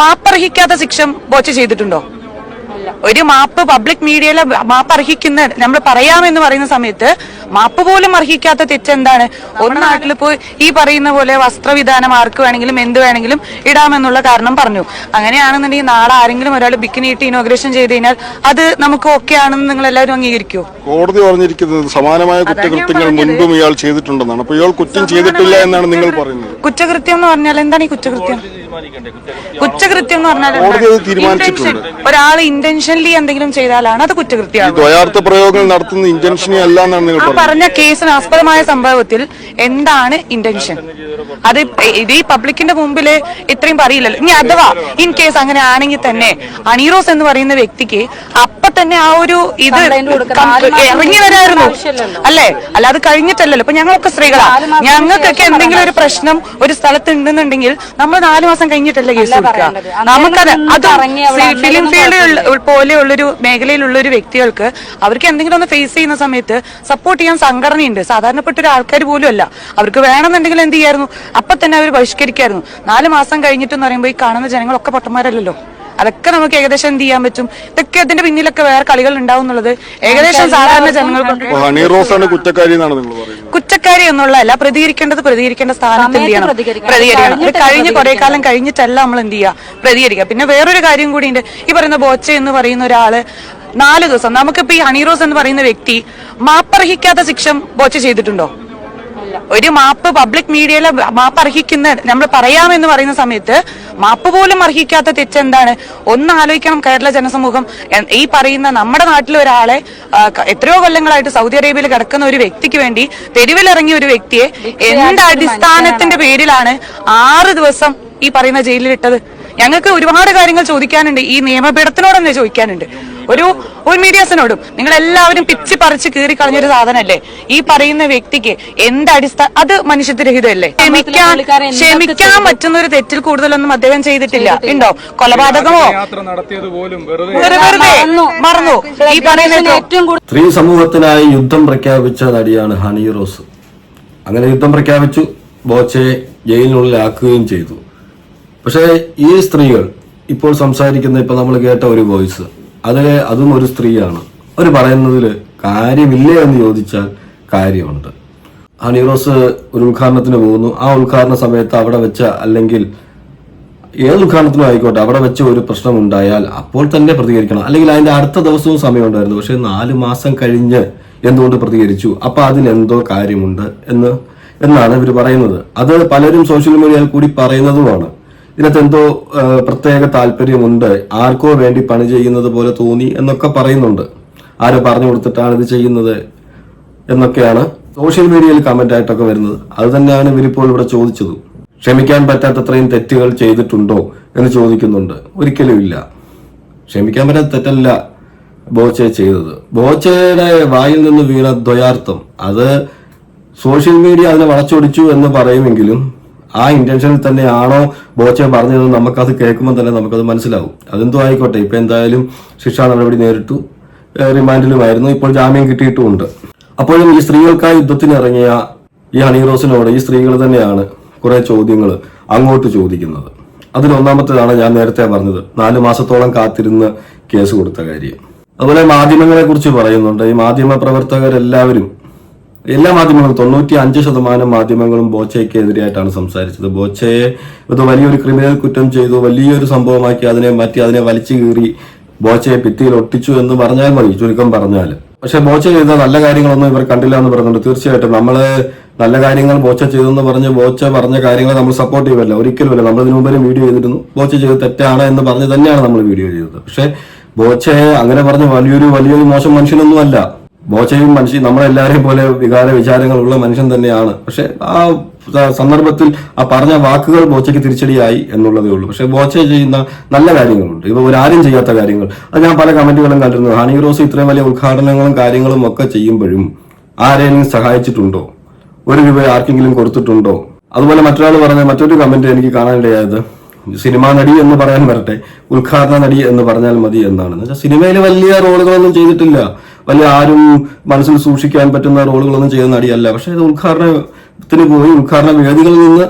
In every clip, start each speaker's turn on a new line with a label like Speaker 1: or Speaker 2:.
Speaker 1: മാപ്പർഹിക്കാത്ത ശിക്ഷ ബോച്ച ചെയ്തിട്ടുണ്ടോ? ഒരു മാപ്പ് പബ്ലിക് മീഡിയയിലെ മാപ്പ് അർഹിക്കുന്ന നമ്മൾ പറയാമെന്ന് പറയുന്ന സമയത്ത് മാപ്പ് പോലും അർഹിക്കാത്ത തെറ്റെന്താണ് ഒരു നാട്ടിൽ പോയി ഈ പറയുന്ന പോലെ വസ്ത്രവിധാനം ആർക്ക് വേണമെങ്കിലും എന്ത് വേണമെങ്കിലും ഇടാമെന്നുള്ള കാരണം പറഞ്ഞു. അങ്ങനെയാണെന്നുണ്ടെങ്കിൽ നാളെ ആരെങ്കിലും ഒരാൾ ബിക്കിനിയിട്ട് ഇനോഗ്രേഷൻ ചെയ്ത് കഴിഞ്ഞാൽ അത് നമുക്ക് ഓക്കെ ആണെന്ന് നിങ്ങൾ എല്ലാവരും അംഗീകരിക്കുമോ
Speaker 2: കോടതി പറഞ്ഞിരിക്കുന്നത് സമാനമായ കുറ്റകൃത്യങ്ങൾ മുൻപും ഇയാൾ ചെയ്തിട്ടുണ്ടെന്നാണ്. അപ്പൊ ഇയാൾ കുറ്റം ചെയ്തിട്ടില്ല എന്നാണ് നിങ്ങൾ പറയുന്നത്.
Speaker 1: കുറ്റകൃത്യം എന്ന് പറഞ്ഞാൽ എന്താണ് ഈ കുറ്റകൃത്യം? കുറ്റകൃത്യം എന്ന് പറഞ്ഞാൽ. ഒരാൾ ഇന്റൻഷനലി എന്തെങ്കിലും ചെയ്താലാണ് അത്
Speaker 2: കുറ്റകൃത്യം
Speaker 1: കുറ്റകൃത്യമാണ്
Speaker 2: ദ്വയാർത്ഥ പ്രയോഗങ്ങൾ നടത്തുന്ന ഇന്റൻഷനെ അല്ല എന്നാണ് നിങ്ങൾ
Speaker 1: പറഞ്ഞ കേസിന് ആസ്പദമായ സംഭവത്തിൽ എന്താണ് ഇന്റൻഷൻ അത് ഇത് ഈ പബ്ലിക്കിന്റെ മുമ്പിൽ ഇത്രയും പറയില്ലല്ലോ. ഇനി അഥവാ ഇൻ കേസ് അങ്ങനെ ആണെങ്കിൽ തന്നെ അണീറോസ് എന്ന് പറയുന്ന വ്യക്തിക്ക് അപ്പൊ തന്നെ ആ ഒരു ഇത് ഇറങ്ങി വരായിരുന്നു. അല്ലേ? അല്ലാതെ കഴിഞ്ഞിട്ടല്ലല്ലോ. ഇപ്പൊ ഞങ്ങളൊക്കെ സ്ത്രീകളാ. ഞങ്ങൾക്കൊക്കെ എന്തെങ്കിലും ഒരു പ്രശ്നം ഒരു സ്ഥലത്ത് ഉണ്ടെന്നുണ്ടെങ്കിൽ നമ്മൾ നാലു മാസം കഴിഞ്ഞിട്ടല്ലേ കേസ് കൊടുക്കുക. നമുക്കത് അത് ഫിലിം ഫീൽഡ് പോലെയുള്ളൊരു മേഖലയിലുള്ള ഒരു വ്യക്തികൾക്ക് അവർക്ക് എന്തെങ്കിലും ഒന്ന് ഫേസ് ചെയ്യുന്ന സമയത്ത് സപ്പോർട്ട് ചെയ്യാൻ സംഘടനയുണ്ട്. സാധാരണപ്പെട്ട ഒരു ആൾക്കാർ പോലും അല്ല. അവർക്ക് വേണമെന്നുണ്ടെങ്കിൽ എന്ത് ചെയ്യായിരുന്നു? അപ്പൊ തന്നെ അവർ ബഹിഷ്കരിക്കായിരുന്നു. നാല് മാസം കഴിഞ്ഞിട്ടെന്ന് പറയുമ്പോൾ ഈ കാണുന്ന ജനങ്ങളൊക്കെ പൊട്ടന്മാരല്ലല്ലോ. അതൊക്കെ നമുക്ക് ഏകദേശം എന്ത് ചെയ്യാൻ പറ്റും? ഇതൊക്കെ അതിന്റെ പിന്നിലൊക്കെ വേറെ കളികൾ ഉണ്ടാവും എന്നുള്ളത് ഏകദേശം സാധാരണ ജനങ്ങൾക്ക്
Speaker 2: കുറ്റക്കാരി എന്നാണ് നിങ്ങൾ പറയുന്നത്.
Speaker 1: കുറ്റക്കാരി എന്നുള്ളതല്ല പ്രതികരിക്കേണ്ടത് പ്രതികരിക്കേണ്ട സ്ഥാനത്ത് എന്ത് ചെയ്യണം? പ്രതികരിക്കണം. ഇത് കഴിഞ്ഞ് കുറെ കാലം കഴിഞ്ഞിട്ടല്ല നമ്മൾ എന്ത് ചെയ്യുക പ്രതികരിക്കുക. പിന്നെ വേറൊരു കാര്യം കൂടി ഉണ്ട്. ഈ പറയുന്ന ബോച്ച എന്ന് പറയുന്ന ഒരാൾ നാല് ദിവസം നമുക്കിപ്പോ ഈ ഹണി റോസ് എന്ന് പറയുന്ന വ്യക്തി മാപ്പർഹിക്കാത്ത ശിക്ഷം ബോച്ച ചെയ്തിട്ടുണ്ടോ? ഒരു മാപ്പ് പബ്ലിക് മീഡിയയിലെ മാപ്പ് അർഹിക്കുന്ന നമ്മൾ പറയാമെന്ന് പറയുന്ന സമയത്ത് മാപ്പ് പോലും അർഹിക്കാത്ത തെറ്റെന്താണ്? ഒന്ന് ആലോചിക്കണം കേരള ജനസമൂഹം. ഈ പറയുന്ന നമ്മുടെ നാട്ടിലെ ഒരാളെ എത്രയോ കൊല്ലങ്ങളായിട്ട് സൗദി അറേബ്യയിൽ കിടക്കുന്ന ഒരു വ്യക്തിക്ക് വേണ്ടി തെരുവിലിറങ്ങിയ ഒരു വ്യക്തിയെ എന്ത് അടിസ്ഥാനത്തിന്റെ പേരിലാണ് ആറ് ദിവസം ഈ പറയുന്ന ജയിലിലിട്ടത്? ഞങ്ങൾക്ക് ഒരുപാട് കാര്യങ്ങൾ ചോദിക്കാനുണ്ട്. ഈ നിയമപീഠത്തിനോട് തന്നെ ചോദിക്കാനുണ്ട്. ഒരു ഒരു മീഡിയാസിനോടും. നിങ്ങൾ എല്ലാവരും പിച്ച് പറിച്ച് കീറി കളഞ്ഞൊരു സാധനല്ലേ? ഈ പറയുന്ന വ്യക്തിക്ക് എന്ത് അടിസ്ഥാന അത് മനുഷ്യത്വരഹിതമല്ലേ? ക്ഷമിക്കാൻ ക്ഷമിക്കാൻ പറ്റുന്ന ഒരു തെറ്റിൽ കൂടുതലൊന്നും അദ്ദേഹം ചെയ്തിട്ടില്ല. ഉണ്ടോ? കൊലപാതകമോ? മറന്നു. ഈ പറയുന്ന
Speaker 3: ഏറ്റവും കൂടുതൽ
Speaker 4: സ്ത്രീ സമൂഹത്തിനായി യുദ്ധം പ്രഖ്യാപിച്ച നടിയാണ് ഹണി റോസ്. അങ്ങനെ യുദ്ധം പ്രഖ്യാപിച്ചു. ബോച്ചയെ ജയിലിനുള്ളിലാക്കുകയും ചെയ്തു. പക്ഷേ ഈ സ്ത്രീകൾ ഇപ്പോൾ സംസാരിക്കുന്ന ഇപ്പൊ നമ്മൾ കേട്ട ഒരു വോയിസ്. അതിലെ അതും ഒരു സ്ത്രീയാണ്. അവർ പറയുന്നതിൽ കാര്യമില്ലേ എന്ന് ചോദിച്ചാൽ കാര്യമുണ്ട്. ഹണി റോസ് ഒരു ഉദ്ഘാടനത്തിന് പോകുന്നു. ആ ഉദ്ഘാടന സമയത്ത് അവിടെ വെച്ച അല്ലെങ്കിൽ ഏത് ഉദ്ഘാടനത്തിനും ആയിക്കോട്ടെ അവിടെ വെച്ച് ഒരു പ്രശ്നം ഉണ്ടായാൽ അപ്പോൾ തന്നെ പ്രതികരിക്കണം. അല്ലെങ്കിൽ അതിന്റെ അടുത്ത ദിവസവും സമയമുണ്ടായിരുന്നു പക്ഷെ നാല് മാസം കഴിഞ്ഞ് എന്തുകൊണ്ട് പ്രതികരിച്ചു? അപ്പൊ അതിലെന്തോ കാര്യമുണ്ട് എന്ന് എന്നാണ് ഇവർ പറയുന്നത്. അത് പലരും സോഷ്യൽ മീഡിയയിൽ കൂടി പറയുന്നതുമാണ്. ഇതിനകത്ത് എന്തോ പ്രത്യേക താല്പര്യമുണ്ട്. ആർക്കോ വേണ്ടി പണി ചെയ്യുന്നത് പോലെ തോന്നി എന്നൊക്കെ പറയുന്നുണ്ട്. ആരോ പറഞ്ഞു കൊടുത്തിട്ടാണ് ഇത് ചെയ്യുന്നത് എന്നൊക്കെയാണ് സോഷ്യൽ മീഡിയയിൽ കമന്റ് ആയിട്ടൊക്കെ വരുന്നത്. അത് തന്നെയാണ് ഇവരിപ്പോൾ ഇവിടെ ചോദിച്ചത്. ക്ഷമിക്കാൻ പറ്റാത്തത്രയും തെറ്റുകൾ ചെയ്തിട്ടുണ്ടോ എന്ന് ചോദിക്കുന്നുണ്ട്. ഒരിക്കലും ഇല്ല. ക്ഷമിക്കാൻ പറ്റാത്ത തെറ്റല്ല ബോച്ചെ ചെയ്തത്. ബോച്ചയുടെ വായിൽ നിന്ന് വീണ ദ്വയാർത്ഥം. അത് സോഷ്യൽ മീഡിയ അതിനെ വളച്ചൊടിച്ചു എന്ന് പറയുമെങ്കിലും ആ ഇന്റൻഷനിൽ തന്നെയാണോ ബോച്ചെ പറഞ്ഞത് നമുക്കത് കേൾക്കുമ്പോൾ തന്നെ നമുക്കത് മനസ്സിലാവും. അതെന്തോ ആയിക്കോട്ടെ ഇപ്പൊ എന്തായാലും ശിക്ഷാ നടപടി നേരിട്ടു. റിമാൻഡിലുമായിരുന്നു ഇപ്പോൾ ജാമ്യം കിട്ടിയിട്ടുമുണ്ട്. അപ്പോഴും ഈ സ്ത്രീകൾക്കായി യുദ്ധത്തിനിറങ്ങിയ ഈ ഹണി റോസിനോട് ഈ സ്ത്രീകൾ തന്നെയാണ് കുറെ ചോദ്യങ്ങൾ അങ്ങോട്ട് ചോദിക്കുന്നത്. അതിലൊന്നാമത്തേതാണ് ഞാൻ നേരത്തെ പറഞ്ഞത് നാല് മാസത്തോളം കാത്തിരുന്ന് കേസ് കൊടുത്ത കാര്യം. അതുപോലെ മാധ്യമങ്ങളെ കുറിച്ച് പറയുന്നുണ്ട് ഈ മാധ്യമ പ്രവർത്തകരെല്ലാവരും എല്ലാ മാധ്യമങ്ങളും തൊണ്ണൂറ്റി അഞ്ച് ശതമാനം മാധ്യമങ്ങളും ബോച്ചയ്ക്ക് എതിരായിട്ടാണ് സംസാരിച്ചത്. ബോച്ചയെ ഇത് വലിയൊരു ക്രിമിനൽ കുറ്റം ചെയ്തു വലിയൊരു സംഭവമാക്കി അതിനെ മാറ്റി അതിനെ വലിച്ചു കീറി ബോച്ചയെ ഭിത്തിയിൽ ഒട്ടിച്ചു എന്ന് പറഞ്ഞാൽ മതി ചുരുക്കം പറഞ്ഞാൽ പക്ഷെ ബോച്ച ചെയ്ത നല്ല കാര്യങ്ങളൊന്നും ഇവർ കണ്ടില്ല എന്ന് പറയുന്നുണ്ട് തീർച്ചയായിട്ടും നമ്മൾ നല്ല കാര്യങ്ങൾ ബോച്ച ചെയ്തെന്ന് പറഞ്ഞ് ബോച്ച പറഞ്ഞ കാര്യങ്ങൾ നമ്മൾ സപ്പോർട്ട് ചെയ്യുമല്ല ഒരിക്കലുമല്ല. നമ്മൾ ഇതിനു മുമ്പേ വീഡിയോ ചെയ്തിരുന്നു. ബോച്ച ചെയ്ത് തെറ്റാണ് എന്ന് പറഞ്ഞ് തന്നെയാണ് നമ്മൾ വീഡിയോ ചെയ്തത്. പക്ഷെ ബോച്ചയെ അങ്ങനെ പറഞ്ഞ വലിയൊരു വലിയൊരു മോശം മനുഷ്യനൊന്നും അല്ല ബോച്ചയും മനുഷ്യൻ നമ്മളെല്ലാവരെയും പോലെ വികാര വിചാരങ്ങളുള്ള മനുഷ്യൻ തന്നെയാണ്. പക്ഷെ ആ സന്ദർഭത്തിൽ ആ പറഞ്ഞ വാക്കുകൾ ബോച്ചയ്ക്ക് തിരിച്ചടിയായി എന്നുള്ളതേ ഉള്ളൂ. പക്ഷെ ബോച്ച ചെയ്യുന്ന നല്ല കാര്യങ്ങളുണ്ട്. ഇപ്പൊ ഒരാരും ചെയ്യാത്ത കാര്യങ്ങൾ. അത് ഞാൻ പല കമന്റുകളും കണ്ടിരുന്നു. ഹണി റോസ് ഇത്രയും വലിയ ഉദ്ഘാടനങ്ങളും കാര്യങ്ങളും ഒക്കെ ചെയ്യുമ്പോഴും ആരെങ്കിലും സഹായിച്ചിട്ടുണ്ടോ? ഒരു രൂപ ആർക്കെങ്കിലും കൊടുത്തിട്ടുണ്ടോ? അതുപോലെ മറ്റൊരാൾ പറഞ്ഞ മറ്റൊരു കമന്റ് എനിക്ക് കാണാനിടയായത് സിനിമാ നടി എന്ന് പറയാൻ വരട്ടെ ഉദ്ഘാടന നടി എന്ന് പറഞ്ഞാൽ മതി എന്നാണ്. സിനിമയിൽ വലിയ റോളുകളൊന്നും ചെയ്തിട്ടില്ല. വലിയ ആരും മനസ്സിൽ സൂക്ഷിക്കാൻ പറ്റുന്ന റോളുകളൊന്നും ചെയ്യുന്ന നടിയല്ല. പക്ഷേ ഇത് ഉദ്ഘാടനത്തിന് പോയി ഉദ്ഘാടന വേദികളിൽ നിന്ന്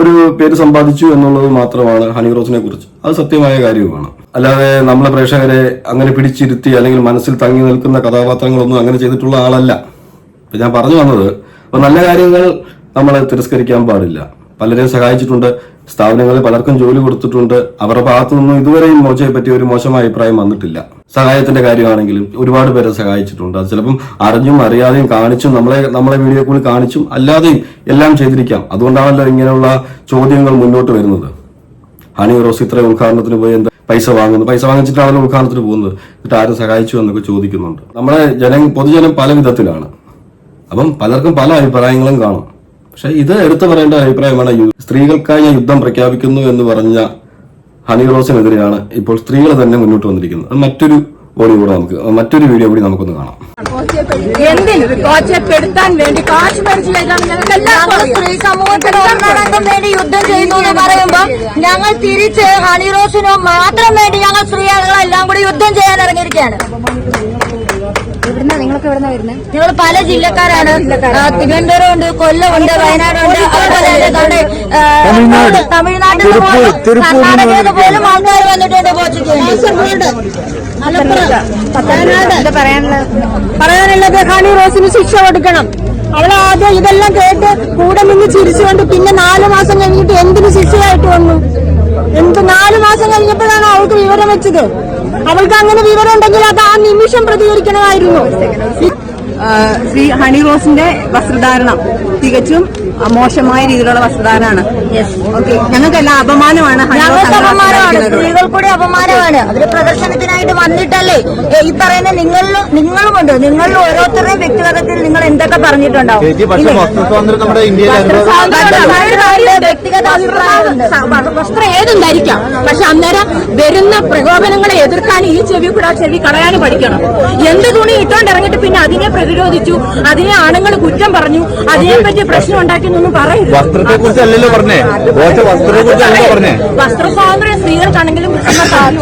Speaker 4: ഒരു പേര് സമ്പാദിച്ചു എന്നുള്ളത് മാത്രമാണ് ഹണി റോസിനെ കുറിച്ച്. അത് സത്യമായ കാര്യവുമാണ്. അല്ലാതെ നമ്മളെ പ്രേക്ഷകരെ അങ്ങനെ പിടിച്ചിരുത്തി അല്ലെങ്കിൽ മനസ്സിൽ തങ്ങി നിൽക്കുന്ന കഥാപാത്രങ്ങളൊന്നും അങ്ങനെ ചെയ്തിട്ടുള്ള ആളല്ല. ഇപ്പൊ ഞാൻ പറഞ്ഞു വന്നത് അപ്പൊ നല്ല കാര്യങ്ങൾ നമ്മൾ തിരസ്കരിക്കാൻ പാടില്ല. പലരെയും സഹായിച്ചിട്ടുണ്ട് സ്ഥാപനങ്ങളിൽ പലർക്കും ജോലി കൊടുത്തിട്ടുണ്ട്. അവരുടെ ഭാഗത്തു നിന്നും ഇതുവരെയും മോശയെ പറ്റി ഒരു മോശമായ അഭിപ്രായം വന്നിട്ടില്ല. സഹായത്തിന്റെ കാര്യമാണെങ്കിലും ഒരുപാട് പേരെ സഹായിച്ചിട്ടുണ്ട്. അത് ചിലപ്പം അറിഞ്ഞും അറിയാതെയും കാണിച്ചും നമ്മളെ നമ്മളെ വീഡിയോ കൂടി കാണിച്ചും അല്ലാതെയും എല്ലാം ചെയ്തിരിക്കാം. അതുകൊണ്ടാണല്ലോ ഇങ്ങനെയുള്ള ചോദ്യങ്ങൾ മുന്നോട്ട് വരുന്നത്. ഹണി റോസ് ഇത്ര ഉദ്ഘാടനത്തിന് പോയി എന്താ പൈസ വാങ്ങുന്നു? പൈസ വാങ്ങിച്ചിട്ടാണല്ലോ ഉദ്ഘാടനത്തിന് പോകുന്നത്. എന്നിട്ട് ആരും സഹായിച്ചു എന്നൊക്കെ ചോദിക്കുന്നുണ്ട്. നമ്മളെ ജന പൊതുജനം പല വിധത്തിലാണ്. അപ്പം പലർക്കും പല അഭിപ്രായങ്ങളും കാണും. പക്ഷെ ഇത് എടുത്തു പറയേണ്ട അഭിപ്രായമാണ് സ്ത്രീകൾക്കായി യുദ്ധം പ്രഖ്യാപിക്കുന്നു എന്ന് പറഞ്ഞ ഹണി റോസിനെതിരെയാണ് ഇപ്പോൾ സ്ത്രീകൾ തന്നെ മുന്നോട്ട് വന്നിരിക്കുന്നത്. അത് മറ്റൊരു കൂടെ നമുക്ക് മറ്റൊരു വീഡിയോ കൂടി നമുക്കൊന്ന് കാണാം.
Speaker 3: വേണ്ടി കാശ്
Speaker 5: വേണ്ടി യുദ്ധം ചെയ്യുന്നു എന്ന് പറയുമ്പോൾ ഞങ്ങൾ തിരിച്ച് ഹണിറോസിനോ മാത്രം വേണ്ടി ഞങ്ങൾ സ്ത്രീകളെല്ലാം കൂടി യുദ്ധം ചെയ്യാൻ ഇറങ്ങിയിരിക്കുകയാണ്.
Speaker 3: നിങ്ങളൊക്കെ ഇവിടെ വരുന്നത്
Speaker 5: ഞങ്ങൾ പല ജില്ലക്കാരാണ്. തിരുവനന്തപുരം ഉണ്ട് കൊല്ലമുണ്ട് വയനാടുണ്ട് വയനാട് നമ്മുടെ, ആ, തമിഴ്നാട്ടിൽ കർണാടകയിൽ പോലും ആൾക്കാർ വന്നിട്ടുണ്ട്
Speaker 3: എന്താ പറയാനുള്ളത്
Speaker 6: ഹണി റോസിന് ശിക്ഷ കൊടുക്കണം. അവൾ ആദ്യം ഇതെല്ലാം കേട്ട് കൂടെ നിന്ന് ചിരിച്ചുകൊണ്ട് പിന്നെ നാലു മാസം കഴിഞ്ഞിട്ട് എന്തിനു എന്ത് മാസം കഴിഞ്ഞപ്പോഴാണ് അവൾക്ക് വിവരം വെച്ചത്. അവൾക്ക് അങ്ങനെ വിവരം ഉണ്ടെങ്കിൽ അത് ആ നിമിഷം പ്രതികരിക്കണമായിരുന്നു.
Speaker 3: ശ്രീ ഹണി റോസിന്റെ വസ്ത്രധാരണം തികച്ചും മോശമായ രീതിയിലുള്ള വസ്ത്രധാരണമാണ്. ഓക്കെ ഞങ്ങൾക്കെല്ലാം അപമാനമാണ്
Speaker 5: ഞങ്ങൾക്ക് അപമാനമാണ്.
Speaker 3: വസ്ത്രം
Speaker 5: സ്ത്രീകൾ കൂടി അപമാനമാണ്. അവർ പ്രദർശനത്തിനായിട്ട് വന്നിട്ടല്ലേ? ഈ പറയുന്ന നിങ്ങൾ നിങ്ങളുമുണ്ട്. നിങ്ങൾ ഓരോരുത്തരുടെയും വ്യക്തിഗതത്തിൽ നിങ്ങൾ എന്തൊക്കെ പറഞ്ഞിട്ടുണ്ടാവും. വ്യക്തിഗത
Speaker 6: വസ്ത്രം ഏതും ധരിക്കാം പക്ഷെ അന്നേരം വരുന്ന പ്രകോപനങ്ങളെ എതിർക്കാൻ ഈ ചെവി കൂടെ ആ ചെവി കളയാനും പഠിക്കണം. എന്ത് തുണി ഇട്ടോണ്ട് ഇറങ്ങിയിട്ട് പിന്നെ അതിനെ പ്രതിരോധിച്ചു അതിനെ ആണുങ്ങൾ കുറ്റം പറഞ്ഞു അതിനെപ്പറ്റി പ്രശ്നം ഉണ്ടാക്കി എന്നൊന്നും പറയരുത്.
Speaker 7: വസ്ത്രത്തെ കുറിച്ചല്ലല്ലോ പറഞ്ഞേ. ബോച്ച വസ്ത്രത്തെ പറഞ്ഞേ
Speaker 6: വസ്ത്ര സ്വാതന്ത്ര്യം സ്ത്രീകൾക്കാണെങ്കിലും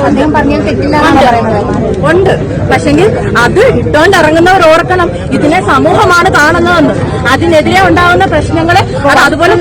Speaker 3: അദ്ദേഹം പറഞ്ഞാൽ തെറ്റില്ലാന്നാണ് പറയുന്നത്
Speaker 6: ഉണ്ട്. പക്ഷെങ്കിൽ അത് ഇട്ടോണ്ട് ഇറങ്ങുന്നവർ ഓർക്കണം ഇതിനെ സമൂഹമാണ് കാണുന്നതെന്ന്. അതിനെതിരെ ഉണ്ടാകുന്ന പ്രശ്നങ്ങളെ അത് അതുപോലെ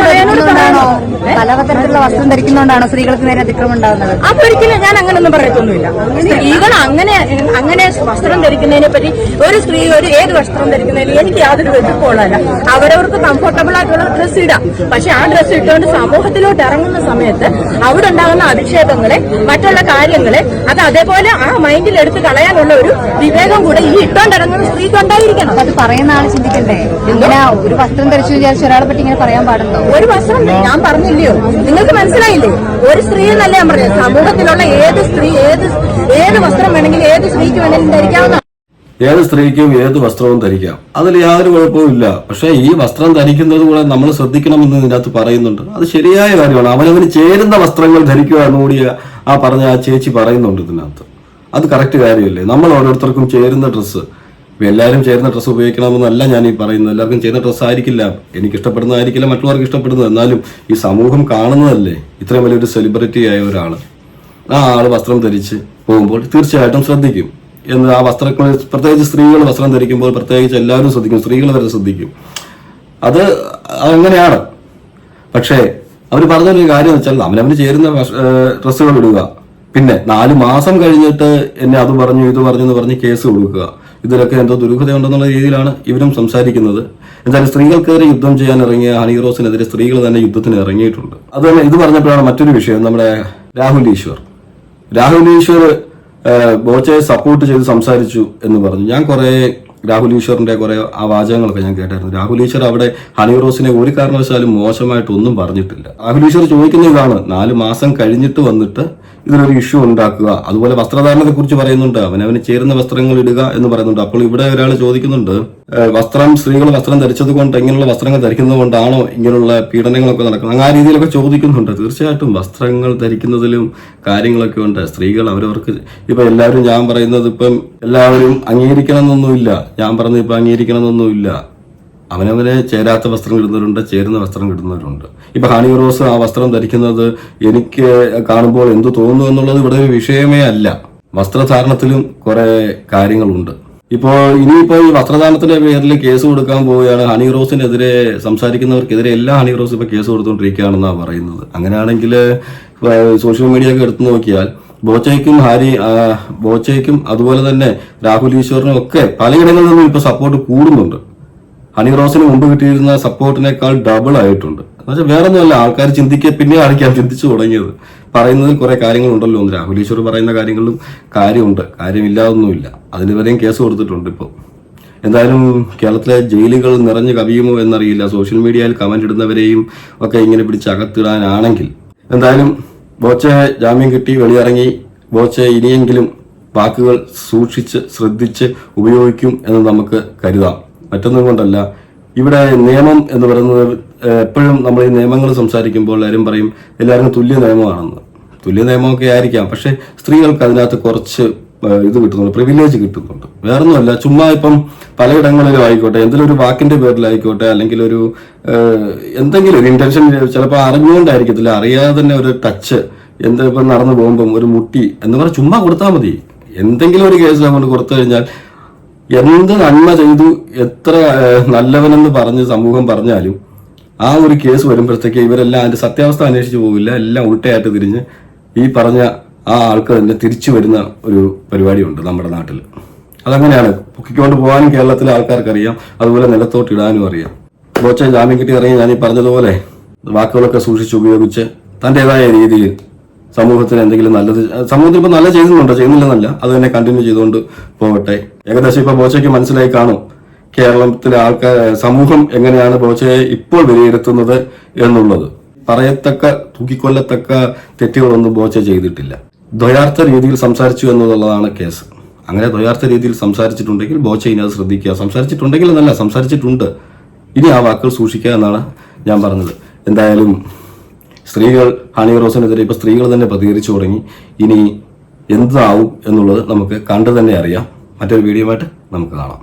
Speaker 3: പലതരത്തിലുള്ള വസ്ത്രം ധരിക്കുന്നതുകൊണ്ടാണോ സ്ത്രീകൾക്ക് നേരെ അതിക്രമം ഉണ്ടാകുന്നത്
Speaker 6: അതൊരിക്കലും ഞാൻ അങ്ങനെയൊന്നും പറയത്തൊന്നുമില്ല സ്ത്രീകൾ അങ്ങനെ അങ്ങനെ വസ്ത്രം ധരിക്കുന്നതിനെ പറ്റി ഒരു സ്ത്രീ ഒരു ഏത് വസ്ത്രം ധരിക്കുന്നതിന് എനിക്ക് യാതൊരു എതിർപ്പുള്ളതല്ല അവരവർക്ക് കംഫർട്ടബിൾ ആയിട്ടുള്ള ഡ്രസ്സ് ഇടാം. പക്ഷെ ആ ഡ്രസ്സ് ഇട്ടുകൊണ്ട് സമൂഹത്തിലോട്ട് ഇറങ്ങുന്ന സമയത്ത് അവിടെ ഉണ്ടാകുന്ന അധിക്ഷേപങ്ങളെ മറ്റുള്ള കാര്യങ്ങളെ അത് അതേപോലെ ആ മൈൻഡിൽ എടുത്ത് കളയാനുള്ള ഒരു വിവേകം കൂടെ ഈ ഇട്ടോണ്ടിറങ്ങുന്ന സ്ത്രീക്ക് ഉണ്ടായിരിക്കണം
Speaker 3: അത് പറയുന്ന ആൾ ചിന്തിക്കണ്ടേ ഇങ്ങനെ ഒരു വസ്ത്രം ധരിച്ചു വിചാരിച്ച ഒരാളെ പറ്റി ഇങ്ങനെ പറയാൻ പാടുണ്ടോ?
Speaker 6: ഒരു വസ്ത്രം ഞാൻ പറഞ്ഞില്ലയോ? നിങ്ങൾക്ക് മനസ്സിലായില്ലേ? ഒരു സ്ത്രീ എന്നല്ല ഞാൻ പറഞ്ഞത്. സമൂഹത്തിലുള്ള ഏത് സ്ത്രീ ഏത് ഏത് വസ്ത്രം വേണമെങ്കിലും ഏത് സ്ത്രീക്ക് വേണമെങ്കിലും ധരിക്കാവുന്ന
Speaker 4: ഏത് സ്ത്രീക്കും ഏത് വസ്ത്രവും ധരിക്കാം. അതിൽ യാതൊരു കുഴപ്പവും ഇല്ല. പക്ഷേ ഈ വസ്ത്രം ധരിക്കുന്നത് കൂടെ നമ്മൾ ശ്രദ്ധിക്കണമെന്ന് ഇതിനകത്ത് പറയുന്നുണ്ട്. അത് ശരിയായ കാര്യമാണ്. അവനവന് ചേരുന്ന വസ്ത്രങ്ങൾ ധരിക്കുക എന്നുകൂടി ആ പറഞ്ഞ ആ ചേച്ചി പറയുന്നുണ്ട് ഇതിനകത്ത്. അത് കറക്റ്റ് കാര്യമല്ലേ? നമ്മൾ ഓരോരുത്തർക്കും ചേരുന്ന ഡ്രസ്സ് എല്ലാവരും ചേരുന്ന ഡ്രസ്സ് ഉപയോഗിക്കണമെന്നല്ല ഞാൻ ഈ പറയുന്നത്. എല്ലാവർക്കും ചേരുന്ന ഡ്രസ്സ് ആയിരിക്കില്ല. എനിക്ക് ഇഷ്ടപ്പെടുന്നതായിരിക്കില്ല മറ്റുള്ളവർക്ക് ഇഷ്ടപ്പെടുന്നത്. എന്നാലും ഈ സമൂഹം കാണുന്നതല്ലേ? ഇത്രയും വലിയൊരു സെലിബ്രിറ്റി ആയ ഒരാൾ ആ ആൾ വസ്ത്രം ധരിച്ച് പോകുമ്പോൾ തീർച്ചയായിട്ടും ശ്രദ്ധിക്കും. എന്ന് ആ വസ്ത്രങ്ങൾ പ്രത്യേകിച്ച് സ്ത്രീകൾ വസ്ത്രം ധരിക്കുമ്പോൾ പ്രത്യേകിച്ച് എല്ലാവരും ശ്രദ്ധിക്കും. സ്ത്രീകൾ വരെ ശ്രദ്ധിക്കും. അത് അങ്ങനെയാണ്. പക്ഷേ അവർ പറഞ്ഞൊരു കാര്യം വെച്ചാൽ അവനവന് ചേരുന്ന ഡ്രസ്സുകൾ ഇടുക. പിന്നെ നാല് മാസം കഴിഞ്ഞിട്ട് എന്നെ അത് പറഞ്ഞു ഇത് പറഞ്ഞു എന്ന് പറഞ്ഞ് കേസ് കൊടുക്കുക. ഇതിലൊക്കെ എന്തോ ദുരൂഹതയുണ്ടെന്നുള്ള രീതിയിലാണ് ഇവരും സംസാരിക്കുന്നത്. എന്തായാലും സ്ത്രീകൾക്കെതിരെ യുദ്ധം ചെയ്യാൻ ഇറങ്ങിയ ഹണി റോസിനെതിരെ സ്ത്രീകൾ തന്നെ യുദ്ധത്തിന് ഇറങ്ങിയിട്ടുണ്ട്. അത് തന്നെ ഇത് പറഞ്ഞപ്പോഴാണ് മറ്റൊരു വിഷയം നമ്മുടെ രാഹുൽ ഈശ്വർ. രാഹുൽ ഈശ്വർ ബോച്ചയെ സപ്പോർട്ട് ചെയ്ത് സംസാരിച്ചു എന്ന് പറഞ്ഞു. ഞാൻ കുറെ രാഹുൽ ഈശ്വറിന്റെ കുറെ ആ വാചകങ്ങളൊക്കെ ഞാൻ കേട്ടായിരുന്നു രാഹുൽ ഈശ്വർ അവിടെ ഹണി റോസിനെ ഒരു കാരണവശാലും മോശമായിട്ടൊന്നും പറഞ്ഞിട്ടില്ല. രാഹുൽ ഈശ്വർ ചോദിക്കുന്ന ഇതാണ് നാല് മാസം കഴിഞ്ഞിട്ട് വന്നിട്ട് ഇതിനൊരു ഇഷ്യൂ ഉണ്ടാക്കുക. അതുപോലെ വസ്ത്രധാരണത്തെ കുറിച്ച് പറയുന്നുണ്ട് അവനവന് ചേരുന്ന വസ്ത്രങ്ങൾ ഇടുക എന്ന് പറയുന്നുണ്ട്. അപ്പോൾ ഇവിടെ ഒരാൾ ചോദിക്കുന്നുണ്ട് വസ്ത്രം സ്ത്രീകൾ വസ്ത്രം ധരിച്ചത് കൊണ്ട് ഇങ്ങനെയുള്ള വസ്ത്രങ്ങൾ ധരിക്കുന്നത് കൊണ്ടാണോ ഇങ്ങനെയുള്ള പീഡനങ്ങളൊക്കെ നടക്കുന്നത്? ആ രീതിയിലൊക്കെ ചോദിക്കുന്നുണ്ട്. തീർച്ചയായിട്ടും വസ്ത്രങ്ങൾ ധരിക്കുന്നതിലും കാര്യങ്ങളൊക്കെ ഉണ്ട്. സ്ത്രീകൾ അവരവർക്ക് ഇപ്പൊ എല്ലാവരും ഞാൻ പറയുന്നത് ഇപ്പം എല്ലാവരും അംഗീകരിക്കണം എന്നൊന്നുമില്ല ഞാൻ പറഞ്ഞത് ഇപ്പൊ അംഗീകരിക്കണം എന്നൊന്നുമില്ല അവനവന് ചേരാത്ത വസ്ത്രം ഇടുന്നവരുണ്ട് ചേരുന്ന വസ്ത്രം ഇടുന്നവരുണ്ട്. ഇപ്പൊ ഹണി റോസ് ആ വസ്ത്രം ധരിക്കുന്നത് എനിക്ക് കാണുമ്പോൾ എന്തു തോന്നുന്നു എന്നുള്ളത് ഇവിടെ ഒരു വിഷയമേ അല്ല. വസ്ത്രധാരണത്തിലും കുറെ കാര്യങ്ങളുണ്ട്. ഇപ്പോൾ ഇനിയിപ്പോൾ ഈ വസ്ത്രദാനത്തിന്റെ പേരിൽ കേസ് കൊടുക്കാൻ പോവുകയാണ്. ഹണി റോസിനെതിരെ സംസാരിക്കുന്നവർക്കെതിരെ എല്ലാ ഹണി റോസും ഇപ്പൊ കേസ് കൊടുത്തുകൊണ്ടിരിക്കുകയാണെന്നാണ് പറയുന്നത്. അങ്ങനെയാണെങ്കിൽ സോഷ്യൽ മീഡിയ ഒക്കെ എടുത്തു നോക്കിയാൽ ബോച്ചയ്ക്കും ഹാരി ബോച്ചയ്ക്കും അതുപോലെ തന്നെ രാഹുൽ ഈശ്വറിനും ഒക്കെ പലയിടങ്ങളിൽ നിന്നും ഇപ്പൊ സപ്പോർട്ട് കൂടുന്നുണ്ട്. ഹണി റോസിന് മുമ്പ് കിട്ടിയിരുന്ന സപ്പോർട്ടിനേക്കാൾ ഡബിൾ ആയിട്ടുണ്ട്. എന്നുവെച്ചാൽ വേറെ ഒന്നുമല്ല ആൾക്കാർ ചിന്തിക്കുക പിന്നെ ഞാൻ ചിന്തിച്ചു തുടങ്ങിയത്. പറയുന്നതിൽ കുറെ കാര്യങ്ങളുണ്ടല്ലോ ഒന്ന്. രാഹുൽ ഈശ്വർ പറയുന്ന കാര്യങ്ങളിലും കാര്യമുണ്ട്. കാര്യമില്ലാതൊന്നുമില്ല. അതിനുവരെയും കേസ് കൊടുത്തിട്ടുണ്ട് ഇപ്പോൾ എന്തായാലും കേരളത്തിലെ ജയിലുകൾ നിറഞ്ഞു കവിയുമോ എന്നറിയില്ല. സോഷ്യൽ മീഡിയയിൽ കമന്റ് ഇടുന്നവരെയും ഒക്കെ ഇങ്ങനെ പിടിച്ച് അകത്തിടാനാണെങ്കിൽ. എന്തായാലും ബോച്ചെ ജാമ്യം കിട്ടി വെളിയിറങ്ങി. ബോച്ചെ ഇനിയെങ്കിലും വാക്കുകൾ സൂക്ഷിച്ച് ശ്രദ്ധിച്ച് ഉപയോഗിക്കും എന്ന് നമുക്ക് കരുതാം. മറ്റൊന്നും കൊണ്ടല്ല. ഇവിടെ നിയമം എന്ന് പറയുന്നത് എപ്പോഴും നമ്മൾ ഈ നിയമങ്ങൾ സംസാരിക്കുമ്പോൾ എല്ലാവരും പറയും എല്ലാവർക്കും തുല്യ നിയമമാണെന്ന്. തുല്യ നിയമമൊക്കെ ആയിരിക്കാം. പക്ഷേ സ്ത്രീകൾക്ക് അതിനകത്ത് കുറച്ച് ഇത് കിട്ടുന്നുണ്ട് പ്രിവിലേജ് കിട്ടുന്നുണ്ട്. വേറൊന്നുമല്ല ചുമ്മാ ഇപ്പം പലയിടങ്ങളിലും ആയിക്കോട്ടെ എന്തെങ്കിലും ഒരു വാക്കിന്റെ പേരിലായിക്കോട്ടെ അല്ലെങ്കിൽ ഒരു എന്തെങ്കിലും ഒരു ഇന്റൻഷൻ ചിലപ്പോൾ അറിഞ്ഞുകൊണ്ടായിരിക്കത്തില്ല. അറിയാതെ തന്നെ ഒരു ടച്ച് എന്താ ഇപ്പം നടന്നു പോകുമ്പം ഒരു മുട്ടി എന്ന് പറഞ്ഞാൽ ചുമ്മാ കൊടുത്താൽ മതി. എന്തെങ്കിലും ഒരു കേസ് നമ്മൾ കൊടുത്തു കഴിഞ്ഞാൽ എന്ത് നന്മ ചെയ്തു എത്ര നല്ലവനെന്ന് പറഞ്ഞ് സമൂഹം പറഞ്ഞാലും ആ ഒരു കേസ് വരുമ്പോഴത്തേക്ക് ഇവരെല്ലാം അതിന്റെ സത്യാവസ്ഥ അന്വേഷിച്ചു പോകില്ല എല്ലാം ഉൾട്ടയായിട്ട് തിരിഞ്ഞ് ഈ പറഞ്ഞ ആ ആൾക്ക് തന്നെ തിരിച്ചു വരുന്ന ഒരു പരിപാടിയുണ്ട് നമ്മുടെ നാട്ടിൽ അതങ്ങനെയാണ്. പൊക്കിക്കൊണ്ട് പോകാനും കേരളത്തിലെ ആൾക്കാർക്ക് അറിയാം അതുപോലെ നിലത്തോട്ട് ഇടാനും അറിയാം. ബോച്ച ജാമ്യം കിട്ടി ഇറങ്ങി ഞാൻ ഈ പറഞ്ഞതുപോലെ വാക്കുകളൊക്കെ സൂക്ഷിച്ച് ഉപയോഗിച്ച് തന്റേതായ രീതിയിൽ സമൂഹത്തിന് എന്തെങ്കിലും നല്ലത് സമൂഹത്തിൽ ഇപ്പൊ നല്ല ചെയ്യുന്നുണ്ടോ? ചെയ്യുന്നില്ലെന്നല്ല. അത് തന്നെ കണ്ടിന്യൂ ചെയ്തുകൊണ്ട് പോകട്ടെ. ഏകദേശം ഇപ്പൊ ബോച്ചയ്ക്ക് മനസ്സിലായി കാണും. കേരളത്തിലെ ആൾക്കാർ സമൂഹം എങ്ങനെയാണ് ബോച്ചയെ ഇപ്പോൾ വിലയിരുത്തുന്നത് എന്നുള്ളത്. പറയത്തക്ക തൂക്കിക്കൊല്ലത്തക്ക തെറ്റുകളൊന്നും ബോച്ച ചെയ്തിട്ടില്ല. ദ്വയാർത്ഥ രീതിയിൽ സംസാരിച്ചു എന്നുള്ളതാണ് കേസ്. അങ്ങനെ ദ്വയാർത്ഥ രീതിയിൽ സംസാരിച്ചിട്ടുണ്ടെങ്കിൽ ബോച്ച ഇനി അത് ശ്രദ്ധിക്കുക. സംസാരിച്ചിട്ടുണ്ടെങ്കിൽ എന്നല്ല സംസാരിച്ചിട്ടുണ്ട്. ഇനി ആ വാക്കുകൾ സൂക്ഷിക്കുക എന്നാണ് ഞാൻ പറഞ്ഞത്. എന്തായാലും സ്ത്രീകൾ ഹണി റോസിനെതിരെ ഇപ്പൊ സ്ത്രീകൾ തന്നെ പ്രതികരിച്ചു തുടങ്ങി. ഇനി എന്താവും എന്നുള്ളത് നമുക്ക് കണ്ടു തന്നെ അറിയാം. മറ്റൊരു വീഡിയോ ആയിട്ട് നമുക്ക് കാണാം.